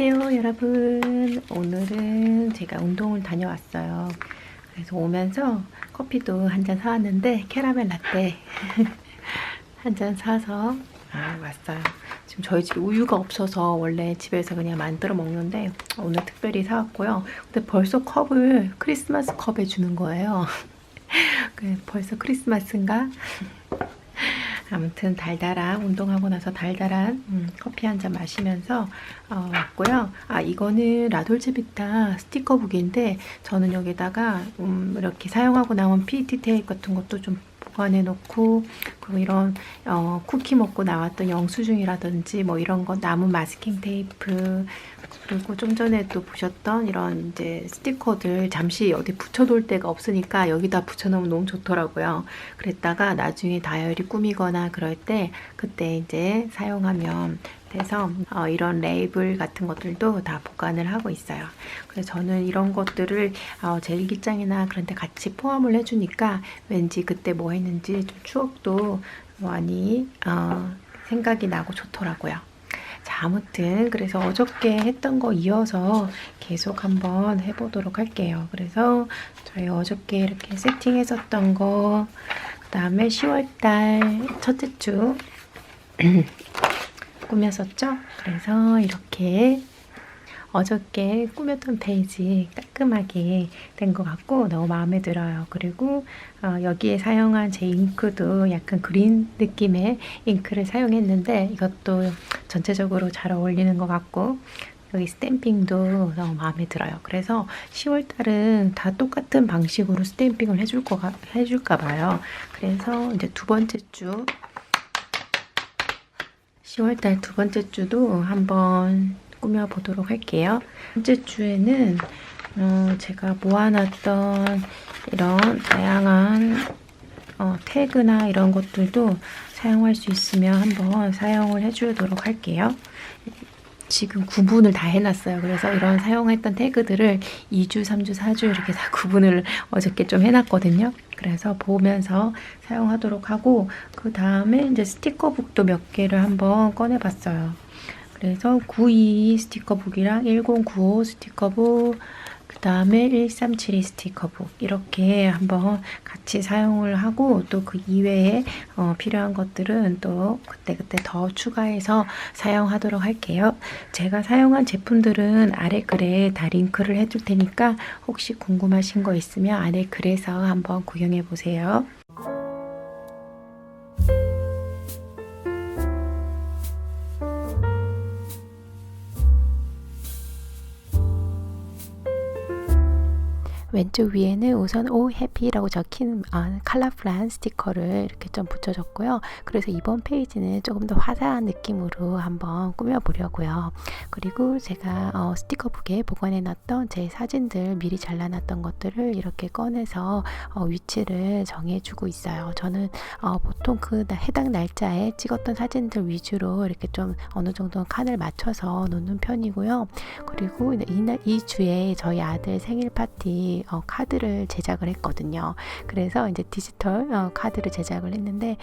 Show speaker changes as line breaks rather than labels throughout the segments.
안녕하세요 여러분. 오늘은 제가 운동을 다녀왔어요. 그래서 오면서 커피도 한 잔 사왔는데 캐러멜 라떼 한 잔 사서 아, 왔어요. 지금 저희 집에 우유가 없어서 원래 집에서 그냥 만들어 먹는데 오늘 특별히 사왔고요. 근데 벌써 컵을 크리스마스 컵에 주는 거예요. 그래서 벌써 크리스마스인가? 아무튼 달달한 운동하고 나서 달달한 음, 커피 한 잔 마시면서 어, 왔고요. 아 이거는 라돌체비타 스티커북인데 저는 여기다가 음, 이렇게 사용하고 남은 PET 테이프 같은 것도 좀 보관해 놓고 그리고 이런 어, 쿠키 먹고 나왔던 영수증이라든지 뭐 이런 거 남은 마스킹 테이프 그리고 좀 전에도 보셨던 이런 이제 스티커들 잠시 어디 붙여놓을 데가 없으니까 여기다 붙여놓으면 너무 좋더라고요. 그랬다가 나중에 다이어리 꾸미거나 그럴 때 그때 이제 사용하면 돼서 어, 이런 레이블 같은 것들도 다 보관을 하고 있어요. 그래서 저는 이런 것들을 어, 제 일기장이나 그런 데 같이 포함을 해주니까 왠지 그때 뭐 했는지 좀 추억도 많이 어, 생각이 나고 좋더라고요. 자, 아무튼 그래서 어저께 했던 거 이어서 계속 한번 해보도록 할게요. 그래서 저희 어저께 이렇게 세팅했었던 거, 그 다음에 10월달 첫째 주 꾸몄었죠? 그래서 이렇게 어저께 꾸몄던 페이지 깔끔하게 된 것 같고 너무 마음에 들어요. 그리고 어, 여기에 사용한 제 잉크도 약간 그린 느낌의 잉크를 사용했는데 이것도 전체적으로 잘 어울리는 것 같고 여기 스탬핑도 너무 마음에 들어요. 그래서 10월달은 다 똑같은 방식으로 스탬핑을 해줄 거 해줄까 봐요. 그래서 이제 두 번째 주 10월달 두 번째 주도 한번 꾸며보도록 할게요. 번째 주에는 어, 제가 모아놨던 이런 다양한 어, 태그나 이런 것들도 사용할 수 있으면 한번 사용을 해주도록 할게요. 지금 구분을 다 해놨어요. 그래서 이런 사용했던 태그들을 2주, 3주, 4주 이렇게 다 구분을 어저께 좀 해놨거든요. 그래서 보면서 사용하도록 하고 그 다음에 이제 스티커북도 몇 개를 한번 꺼내봤어요. 그래서 922 스티커북이랑 1095 스티커북 그 다음에 1372 스티커북 이렇게 한번 같이 사용을 하고 또 그 이외에 어, 필요한 것들은 또 그때 그때 더 추가해서 사용하도록 할게요. 제가 사용한 제품들은 아래 글에 다 링크를 해둘 테니까 혹시 궁금하신 거 있으면 아래 글에서 한번 구경해 보세요. 왼쪽 위에는 우선 오 해피라고 적힌 아, 컬러풀한 스티커를 이렇게 좀 붙여줬고요. 그래서 이번 페이지는 조금 더 화사한 느낌으로 한번 꾸며보려고요. 그리고 제가 어, 스티커북에 보관해놨던 제 사진들 미리 잘라놨던 것들을 이렇게 꺼내서 어, 위치를 정해주고 있어요. 저는 어, 보통 그 해당 날짜에 찍었던 사진들 위주로 이렇게 좀 어느 정도 칸을 맞춰서 놓는 편이고요. 그리고 이날 이 주에 저희 아들 생일 파티 어, 카드를 제작을 했거든요. 그래서 이제 디지털 어, 카드를 제작을 했는데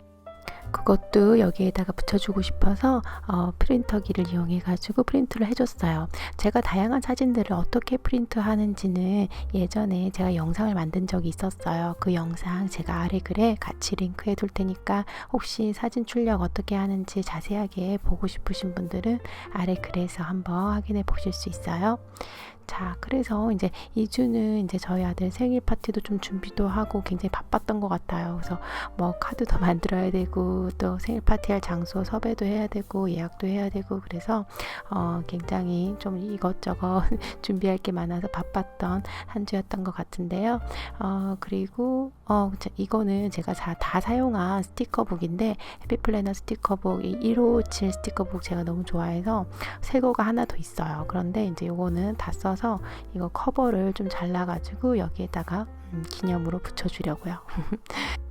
그것도 여기에다가 붙여주고 싶어서 어, 프린터기를 이용해 가지고 프린트를 해줬어요. 제가 다양한 사진들을 어떻게 프린트 하는지는 예전에 제가 영상을 만든 적이 있었어요. 그 영상 제가 아래 글에 같이 링크해 둘 테니까 혹시 사진 출력 어떻게 하는지 자세하게 보고 싶으신 분들은 아래 글에서 한번 확인해 보실 수 있어요. 자, 그래서 이제 2주는 이제 저희 아들 생일 파티도 좀 준비도 하고 굉장히 바빴던 것 같아요. 그래서 뭐 카드도 만들어야 되고 또 생일 파티할 장소 섭외도 해야 되고 예약도 해야 되고 그래서 어, 굉장히 좀 이것저것 준비할 게 많아서 바빴던 한 주였던 것 같은데요. 어, 그리고 어, 이거는 제가 다, 다 사용한 스티커북인데 해피플래너 스티커북 1557 스티커북 제가 너무 좋아해서 새 거가 하나 더 있어요. 그런데 이제 이거는 다 써. 있어서 이거 커버를 좀 잘라가지고 여기에다가 음, 기념으로 붙여주려고요.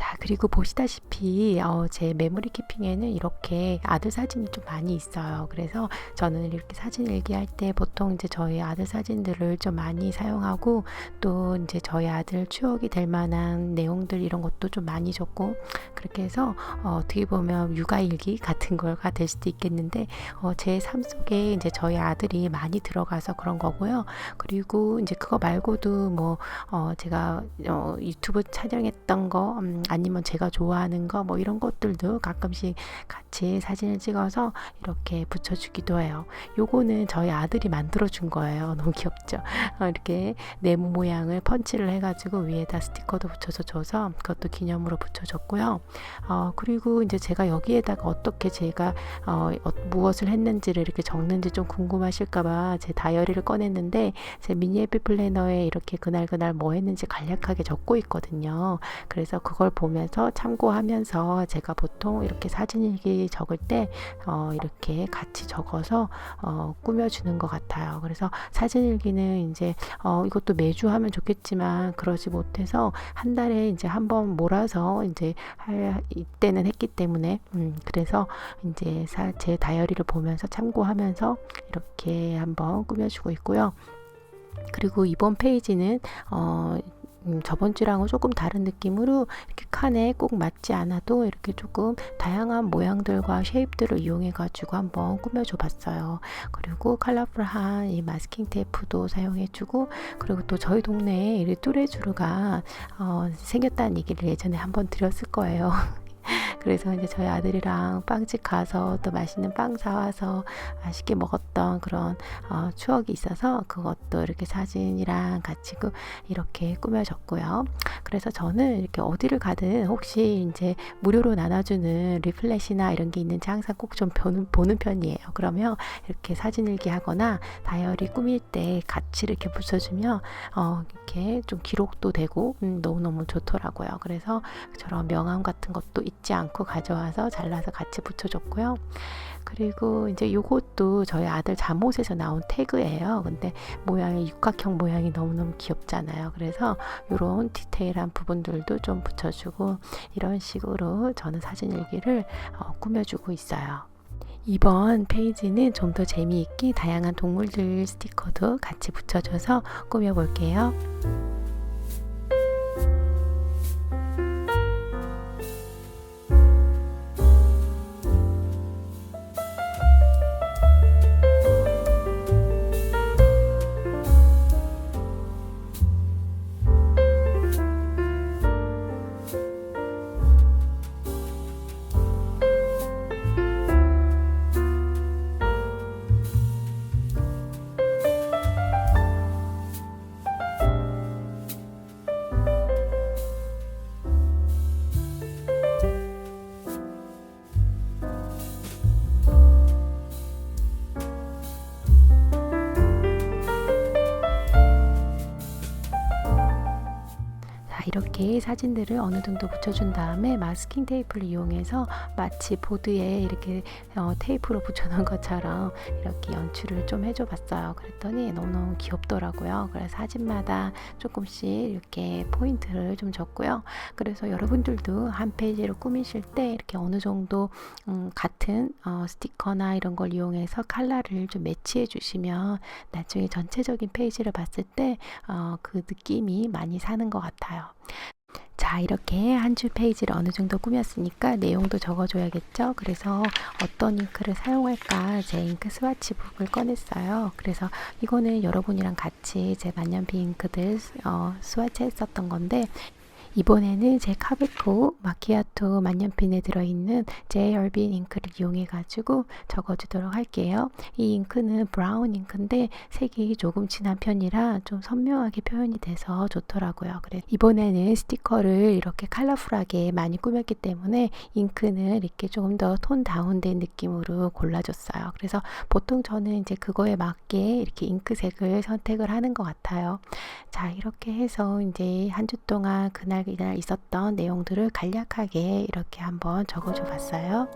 자 그리고 보시다시피 어, 제 메모리 키핑에는 이렇게 아들 사진이 좀 많이 있어요. 그래서 저는 이렇게 사진 일기할 때 보통 이제 저희 아들 사진들을 좀 많이 사용하고 또 이제 저희 아들 추억이 될 만한 내용들 이런 것도 좀 많이 적고 그렇게 해서 어, 어떻게 보면 육아 일기 같은 걸가 될 수도 있겠는데 어, 제 삶 속에 이제 저희 아들이 많이 들어가서 그런 거고요. 그리고 이제 그거 말고도 뭐 어, 제가 어, 유튜브 촬영했던 거 음, 아니면 제가 좋아하는 거 뭐 이런 것들도 가끔씩 같이 사진을 찍어서 이렇게 붙여주기도 해요. 요거는 저희 아들이 만들어 준 거예요. 너무 귀엽죠? 어, 이렇게 네모 모양을 펀치를 해가지고 위에다 스티커도 붙여서 줘서 그것도 기념으로 붙여줬고요. 어, 그리고 이제 제가 여기에다가 어떻게 제가 어, 어, 무엇을 했는지를 이렇게 적는지 좀 궁금하실까봐 제 다이어리를 꺼냈는데 제 미니 해피 플래너에 이렇게 그날 그날 뭐 했는지 간략하게 적고 있거든요. 그래서 그걸 보면서 참고하면서 제가 보통 이렇게 사진일기 적을 때 어, 이렇게 같이 적어서 어, 꾸며주는 것 같아요. 그래서 사진일기는 이제 어, 이것도 매주 하면 좋겠지만 그러지 못해서 한 달에 이제 한 번 몰아서 이제 할 이때는 했기 때문에 음, 그래서 이제 사, 제 다이어리를 보면서 참고하면서 이렇게 한번 꾸며주고 있고요. 그리고 이번 페이지는 어, 음, 저번 주랑은 조금 다른 느낌으로 이렇게 칸에 꼭 맞지 않아도 이렇게 조금 다양한 모양들과 쉐입들을 이용해 가지고 한번 꾸며줘 봤어요. 그리고 컬러풀한 이 마스킹 테이프도 사용해 주고 그리고 또 저희 동네에 이 뚜레쥬르가 어, 생겼다는 얘기를 예전에 한번 드렸을 거예요. 그래서 이제 저희 아들이랑 빵집 가서 또 맛있는 빵 사와서 맛있게 먹었던 그런 어, 추억이 있어서 그것도 이렇게 사진이랑 같이 그 이렇게 꾸며졌고요. 그래서 저는 이렇게 어디를 가든 혹시 이제 무료로 나눠주는 리플렛이나 이런 게 있는지 항상 꼭 좀 보는, 보는 편이에요. 그러면 이렇게 사진 일기 하거나 다이어리 꾸밀 때 같이 이렇게 붙여주면 어, 이렇게 좀 기록도 되고 음, 너무너무 좋더라고요. 그래서 저런 명함 같은 것도 잊지 않고 가져와서 잘라서 같이 붙여줬고요. 그리고 이제 요것도 저희 아들 잠옷에서 나온 태그예요. 근데 모양이 육각형 모양이 너무너무 귀엽잖아요. 그래서 이런 디테일한 부분들도 좀 붙여주고 이런 식으로 저는 사진 일기를 어, 꾸며주고 있어요. 이번 페이지는 좀 더 재미있게 다양한 동물들 스티커도 같이 붙여줘서 꾸며볼게요. 사진들을 어느 정도 붙여준 다음에 마스킹 테이프를 이용해서 마치 보드에 이렇게 어, 테이프로 붙여놓은 것처럼 이렇게 연출을 좀 해줘 봤어요. 그랬더니 너무너무 귀엽더라고요. 그래서 사진마다 조금씩 이렇게 포인트를 좀 줬고요. 그래서 여러분들도 한 페이지를 꾸미실 때 이렇게 어느 정도 음, 같은 어, 스티커나 이런 걸 이용해서 칼라를 좀 매치해 주시면 나중에 전체적인 페이지를 봤을 때그 어, 느낌이 많이 사는 것 같아요. 자 이렇게 한 줄 페이지를 어느 정도 꾸몄으니까 내용도 적어줘야겠죠? 그래서 어떤 잉크를 사용할까 제 잉크 스와치북을 꺼냈어요. 그래서 이거는 여러분이랑 같이 제 만년비 잉크들 어, 스와치 했었던 건데 이번에는 제 카베코 마키아토 만년핀에 들어있는 JRB 잉크를 이용해 가지고 적어주도록 할게요. 이 잉크는 브라운 잉크인데 색이 조금 진한 편이라 좀 선명하게 표현이 돼서 좋더라고요. 그래 이번에는 스티커를 이렇게 컬러풀하게 많이 꾸몄기 때문에 잉크는 이렇게 조금 더 톤 다운된 느낌으로 골라줬어요. 그래서 보통 저는 이제 그거에 맞게 이렇게 잉크색을 선택을 하는 것 같아요. 자 이렇게 해서 이제 한 주 동안 그날 이날 이날 있었던 내용들을 간략하게 이렇게 한번 적어줘 봤어요.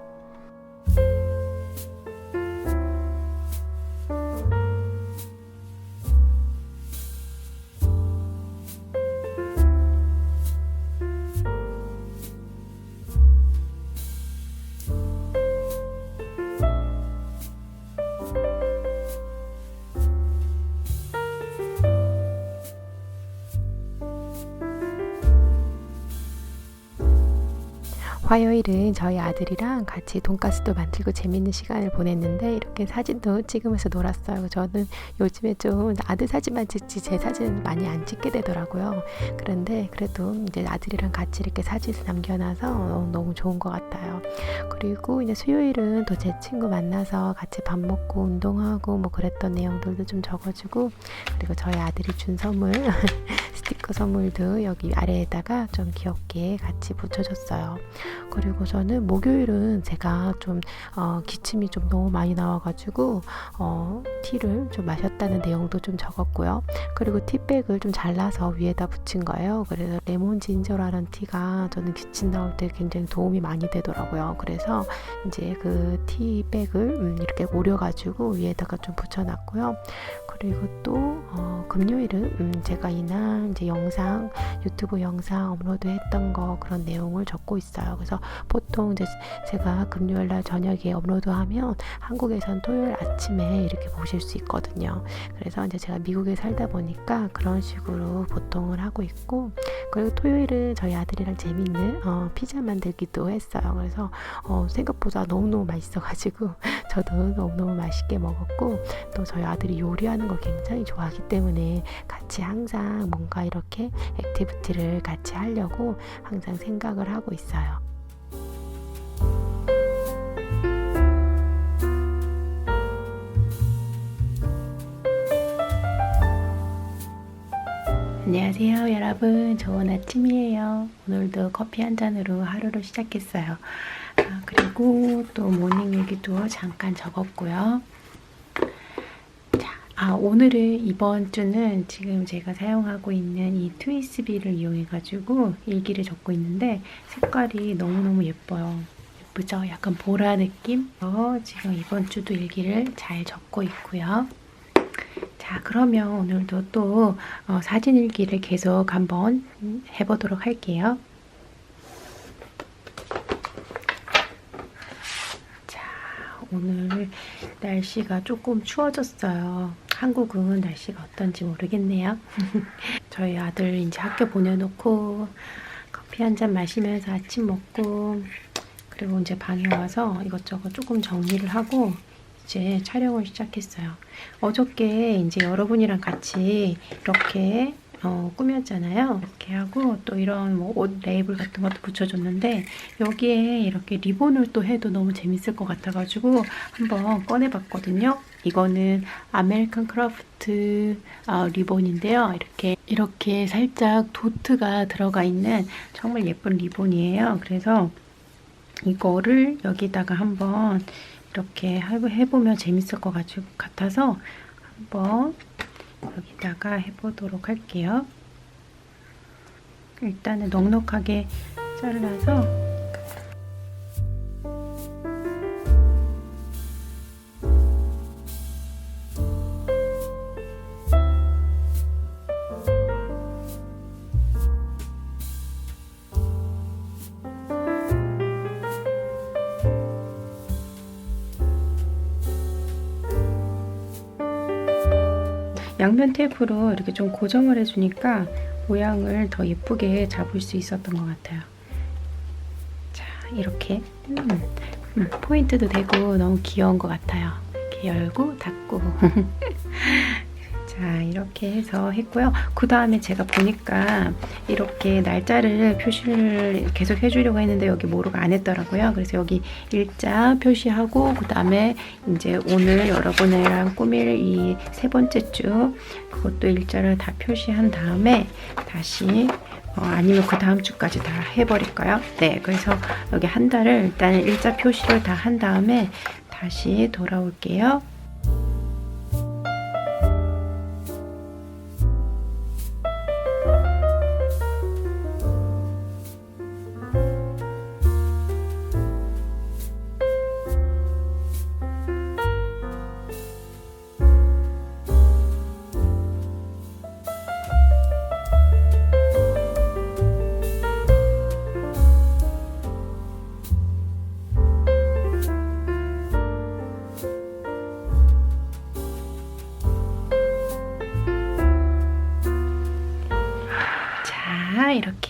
화요일은 저희 아들이랑 같이 돈가스도 만들고 재밌는 시간을 보냈는데 이렇게 사진도 찍으면서 놀았어요. 저는 요즘에 좀 아들 사진만 찍지 제 사진 많이 안 찍게 되더라고요. 그런데 그래도 이제 아들이랑 같이 이렇게 사진을 남겨놔서 너무 좋은 것 같아요. 그리고 이제 수요일은 또 제 친구 만나서 같이 밥 먹고 운동하고 뭐 그랬던 내용들도 좀 적어주고 그리고 저희 아들이 준 선물 스티커 선물도 여기 아래에다가 좀 귀엽게 같이 붙여줬어요. 그리고 저는 목요일은 제가 좀 어, 기침이 좀 너무 많이 나와가지고 어, 티를 좀 마셨다는 내용도 좀 적었고요. 그리고 티백을 좀 잘라서 위에다 붙인 거예요. 그래서 레몬 진저라는 티가 저는 기침 나올 때 굉장히 도움이 많이 되더라고요. 그래서 이제 그 티백을 음, 이렇게 오려가지고 위에다가 좀 붙여놨고요. 그리고 또 어, 금요일은 음, 제가 이날 이제 영상 유튜브 영상 업로드했던 거 그런 내용을 적고 있어요. 그래서 보통 이제 제가 금요일 날 저녁에 업로드하면 한국에선 토요일 아침에 이렇게 보실 수 있거든요. 그래서 이제 제가 미국에 살다 보니까 그런 식으로 보통을 하고 있고 그리고 토요일은 저희 아들이랑 재밌는 어, 피자 만들기도 했어요. 그래서 어, 생각보다 너무너무 맛있어가지고 저도 너무너무 맛있게 먹었고 또 저희 아들이 요리하는 걸 굉장히 좋아하기 때문에 같이 항상 뭔가 이렇게 액티비티를 같이 하려고 항상 생각을 하고 있어요. 안녕하세요 여러분. 좋은 아침이에요. 오늘도 커피 한 잔으로 하루를 시작했어요. 아, 그리고 또 모닝 일기도 잠깐 적었고요. 자, 아 오늘은 이번 주는 지금 제가 사용하고 있는 이 트위스비를 이용해 가지고 일기를 적고 있는데 색깔이 너무너무 예뻐요 예쁘죠? 약간 보라 느낌? 어, 지금 이번 주도 일기를 잘 적고 있고요 자, 그러면 오늘도 또 어, 사진 일기를 계속 한번 해보도록 할게요. 자, 오늘 날씨가 조금 추워졌어요. 한국은 날씨가 어떤지 모르겠네요. 저희 아들 이제 학교 보내놓고 커피 한 잔 마시면서 아침 먹고 그리고 이제 방에 와서 이것저것 조금 정리를 하고 이제 촬영을 시작했어요. 어저께 이제 여러분이랑 같이 이렇게 어, 꾸몄잖아요. 이렇게 하고 또 이런 뭐 옷 레이블 같은 것도 붙여줬는데 여기에 이렇게 리본을 또 해도 너무 재밌을 것 같아가지고 한번 꺼내봤거든요. 이거는 아메리칸 크라프트 어, 리본인데요. 이렇게 이렇게 살짝 도트가 들어가 있는 정말 예쁜 리본이에요. 그래서 이거를 여기다가 한번 이렇게 해보면 재밌을 것 같아서 한번 여기다가 해보도록 할게요. 일단은 넉넉하게 잘라서 양면 테이프로 이렇게 좀 고정을 해주니까 모양을 더 예쁘게 잡을 수 있었던 것 같아요. 자, 이렇게 음, 음, 포인트도 되고 너무 귀여운 것 같아요. 이렇게 열고 닫고 자 이렇게 해서 했고요. 그 다음에 제가 보니까 이렇게 날짜를 표시를 계속 해주려고 했는데 여기 모르가 안 했더라고요. 그래서 여기 일자 표시하고 그 다음에 이제 오늘 여러분이랑 꾸밀 이 세 번째 주 그것도 일자를 다 표시한 다음에 다시 어, 아니면 그 다음 주까지 다 해버릴까요? 네, 그래서 여기 한 달을 일단 일자 표시를 다 한 다음에 다시 돌아올게요.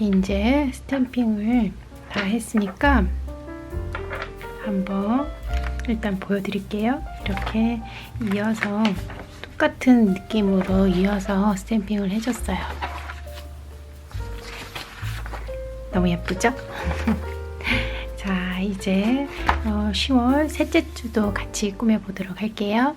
이제 스탬핑을 다 했으니까 한번 일단 보여드릴게요. 이렇게 이어서 똑같은 느낌으로 이어서 스탬핑을 해줬어요. 너무 예쁘죠? 자, 이제 어, 10월 셋째 주도 같이 꾸며보도록 할게요.